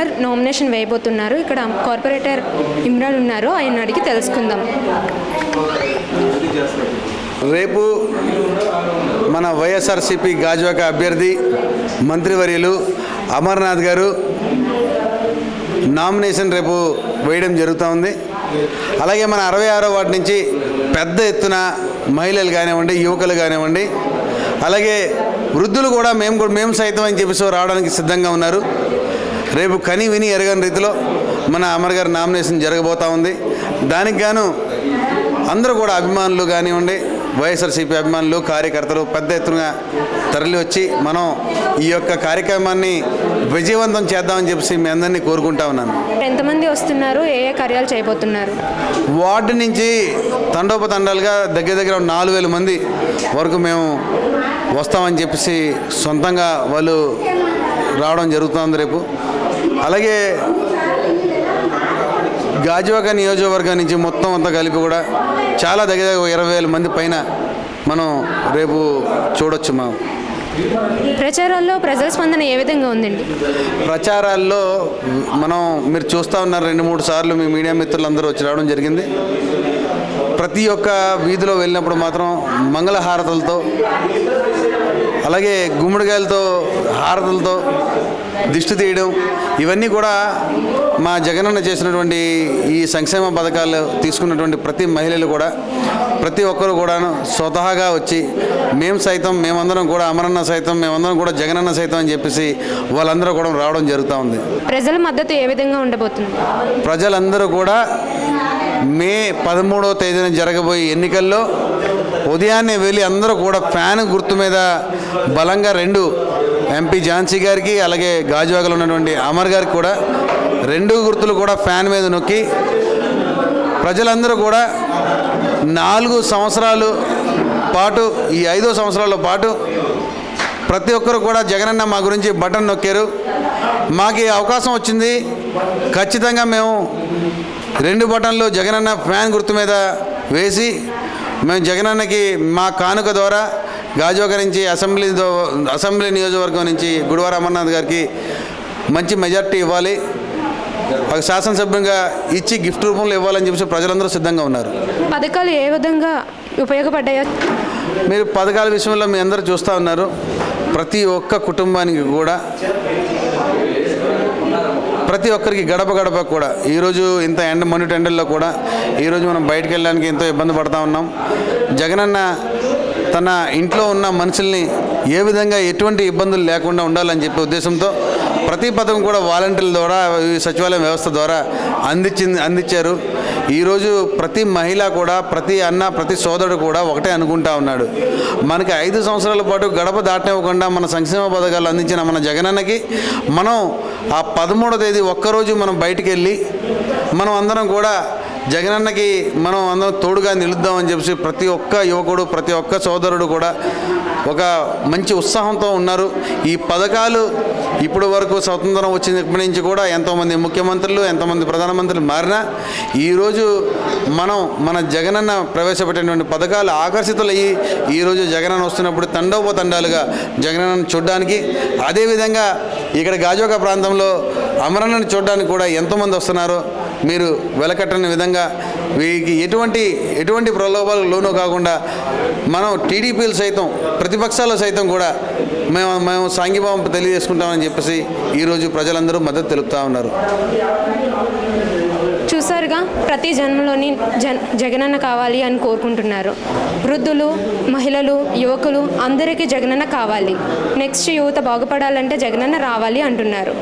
Amar nomination వేయబోతున్నారు. ఇక్కడ corporator Imran ఉన్నారు. ఆయన అడిగి తెలుసుకుందాం. రేపు మన వైఎస్ఆర్సిపి గాజువాక అభ్యర్థి మంత్రివర్యులు అమర్నాథ్ గారు నామినేషన్ రేపు వేయడం జరుగుతూ ఉంది. అలాగే మన అరవై ఆరో వాటి నుంచి పెద్ద ఎత్తున మహిళలు కానివ్వండి యువకులు కానివ్వండి అలాగే వృద్ధులు కూడా మేము కూడా మేము సైతం అని చెప్పేసి రావడానికి సిద్ధంగా ఉన్నారు. రేపు కని విని ఎరగని రీతిలో మన అమర్ గారి నామినేషన్ జరగబోతూ ఉంది. దానికి గాను అందరూ కూడా అభిమానులు కానివ్వండి వైఎస్ఆర్సీపీ అభిమానులు కార్యకర్తలు పెద్ద ఎత్తున తరలి వచ్చి మనం ఈ యొక్క కార్యక్రమాన్ని విజయవంతం చేద్దామని చెప్పేసి మీ అందరినీ కోరుకుంటా ఉన్నాను. ఎంతమంది వస్తున్నారు? ఏ ఏ కార్యాలు చేయబోతున్నారు? వార్డు నుంచి తండోపతండాలుగా దగ్గర దగ్గర నాలుగు వేల మంది వరకు మేము వస్తామని చెప్పేసి సొంతంగా వాళ్ళు రావడం జరుగుతుంది రేపు. అలాగే గాజువాక నియోజకవర్గం నుంచి మొత్తం అంతా కలిపి కూడా చాలా దగ్గర దగ్గర ఇరవై వేల మంది పైన మనం రేపు చూడొచ్చు మనం. ప్రచారాల్లో ప్రజల స్పందన ఏ విధంగా ఉందండి? ప్రచారాల్లో మనం మీరు చూస్తూ ఉన్నారు రెండు మూడు సార్లు మీ మీడియా మిత్రులందరూ వచ్చి రావడం జరిగింది. ప్రతి ఒక్క వీధిలో వెళ్ళినప్పుడు మాత్రం మంగళహారతులతో అలాగే గుమ్మడికాయలతో హారతులతో దిష్టి తీయడం ఇవన్నీ కూడా మా జగనన్న చేసినటువంటి ఈ సంక్షేమ పథకాలు తీసుకున్నటువంటి ప్రతి మహిళలు కూడా ప్రతి ఒక్కరు కూడా స్వతహాగా వచ్చి మేము సైతం మేమందరం కూడా అమరన్న సైతం మేమందరం కూడా జగనన్న సైతం అని చెప్పేసి వాళ్ళందరూ కూడా రావడం జరుగుతూ ఉంది. ప్రజల మద్దతు ఏ విధంగా ఉండబోతుంది? ప్రజలందరూ కూడా మే పదమూడవ తేదీన జరగబోయే ఎన్నికల్లో ఉదయాన్నే వెళ్ళి అందరూ కూడా ఫ్యాన్ గుర్తు మీద బలంగా రెండు ఎంపీ ఝాన్సీ గారికి అలాగే గాజువాగలో ఉన్నటువంటి అమర్ గారికి కూడా రెండు గుర్తులు కూడా ఫ్యాన్ మీద నొక్కి ప్రజలందరూ కూడా నాలుగు సంవత్సరాలు పాటు ఈ ఐదో సంవత్సరాల పాటు ప్రతి ఒక్కరు కూడా జగనన్న మా గురించి బటన్ నొక్కారు. మాకు అవకాశం వచ్చింది. ఖచ్చితంగా మేము రెండు బటన్లు జగనన్న ఫ్యాన్ గుర్తు మీద వేసి మేము జగనన్నకి మా కానుక ద్వారా గాజువాక నుంచి అసెంబ్లీ అసెంబ్లీ నియోజకవర్గం నుంచి గుడివార అమర్నాథ్ గారికి మంచి మెజార్టీ ఇవ్వాలి. ఒక శాసనసభ్యంగా ఇచ్చి గిఫ్ట్ రూపంలో ఇవ్వాలని చెప్పేసి ప్రజలందరూ సిద్ధంగా ఉన్నారు. పథకాలు ఏ విధంగా ఉపయోగపడ్డాయో? మీరు పథకాల విషయంలో మీ అందరూ చూస్తూ ఉన్నారు. ప్రతి ఒక్క కుటుంబానికి కూడా ప్రతి ఒక్కరికి గడప గడప కూడా. ఈరోజు ఇంత ఎండ మొన్నటి ఎండల్లో కూడా ఈరోజు మనం బయటకు వెళ్ళడానికి ఎంతో ఇబ్బంది పడతా ఉన్నాం. జగనన్న తన ఇంట్లో ఉన్న మనుషుల్ని ఏ విధంగా ఎటువంటి ఇబ్బందులు లేకుండా ఉండాలని చెప్పే ఉద్దేశంతో ప్రతి పథకం కూడా వాలంటీర్ల ద్వారా ఈ సచివాలయం వ్యవస్థ ద్వారా అందించింది అందించారు. ఈరోజు ప్రతి మహిళ కూడా ప్రతి అన్న ప్రతి సోదరుడు కూడా ఒకటే అనుకుంటా ఉన్నాడు. మనకి ఐదు సంవత్సరాల పాటు గడప దాటనివ్వకుండా మన సంక్షేమ పథకాలు అందించిన మన జగనన్నకి మనం ఆ పదమూడో తేదీ ఒక్కరోజు మనం బయటికి వెళ్ళి మనం అందరం కూడా జగనన్నకి మనం అందరం తోడుగా నిలుద్దామని చెప్పి ప్రతి ఒక్క యువకుడు ప్రతి ఒక్క సోదరుడు కూడా ఒక మంచి ఉత్సాహంతో ఉన్నారు. ఈ పథకాలు ఇప్పటి వరకు స్వతంత్రం వచ్చినప్పటి నుంచి కూడా ఎంతోమంది ముఖ్యమంత్రులు ఎంతోమంది ప్రధానమంత్రులు మారినా ఈరోజు మనం మన జగనన్న ప్రవేశపెట్టినటువంటి పథకాలు ఆకర్షితులయ్యి ఈరోజు జగనన్న వస్తున్నప్పుడు తండోపతండాలుగా జగనన్నను చూడడానికి అదేవిధంగా ఇక్కడ గాజోక ప్రాంతంలో అమరన్నను చూడడానికి కూడా ఎంతోమంది వస్తున్నారో. మీరు వెలకట్టని విధంగా వీరికి ఎటువంటి ఎటువంటి ప్రలోభాలకు లోను కాకుండా మనం టీడీపీలు సైతం ప్రతిపక్షాలు సైతం కూడా మేము మేము సాంఘీభావం తెలియజేసుకుంటామని చెప్పేసి ఈరోజు ప్రజలందరూ మద్దతు తెలుపుతా ఉన్నారు. చూసారుగా ప్రతి జన్మలోని జన్ జగనన్న కావాలి అని కోరుకుంటున్నారు. వృద్ధులు మహిళలు యువకులు అందరికీ జగనన్న కావాలి. నెక్స్ట్ యువత బాగుపడాలంటే జగనన్న రావాలి అంటున్నారు.